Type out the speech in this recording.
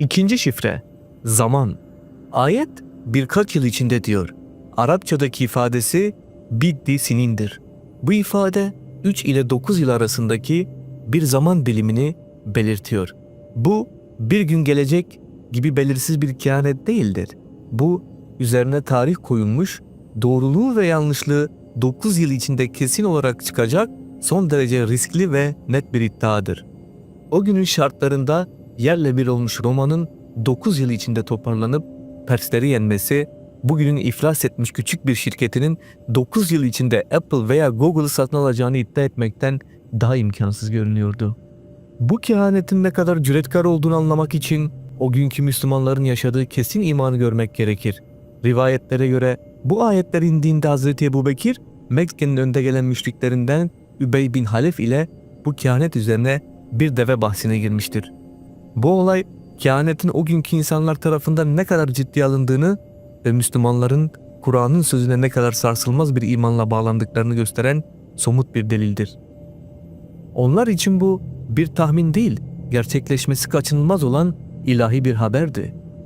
İkinci şifre zaman. Ayet birkaç yıl içinde diyor. Arapçadaki ifadesi biddi sinindir. Bu ifade 3 ile 9 yıl arasındaki bir zaman dilimini belirtiyor. Bu bir gün gelecek gibi belirsiz bir kehanet değildir. Bu üzerine tarih koyulmuş, doğruluğu ve yanlışlığı 9 yıl içinde kesin olarak çıkacak son derece riskli ve net bir iddiadır. O günün şartlarında yerle bir olmuş Roma'nın 9 yıl içinde toparlanıp Persleri yenmesi, bugünün iflas etmiş küçük bir şirketinin 9 yıl içinde Apple veya Google'ı satın alacağını iddia etmekten daha imkansız görünüyordu. Bu kehanetin ne kadar cüretkar olduğunu anlamak için o günkü Müslümanların yaşadığı kesin imanı görmek gerekir. Rivayetlere göre bu ayetler indiğinde Hz. Ebu Bekir, Mekke'nin önde gelen müşriklerinden Übey bin Halef ile bu kehanet üzerine bir deve bahsine girmiştir. Bu olay kehanetin o günkü insanlar tarafından ne kadar ciddiye alındığını ve Müslümanların Kur'an'ın sözüne ne kadar sarsılmaz bir imanla bağlandıklarını gösteren somut bir delildir. Onlar için bu bir tahmin değil, gerçekleşmesi kaçınılmaz olan ilahi bir haberdi.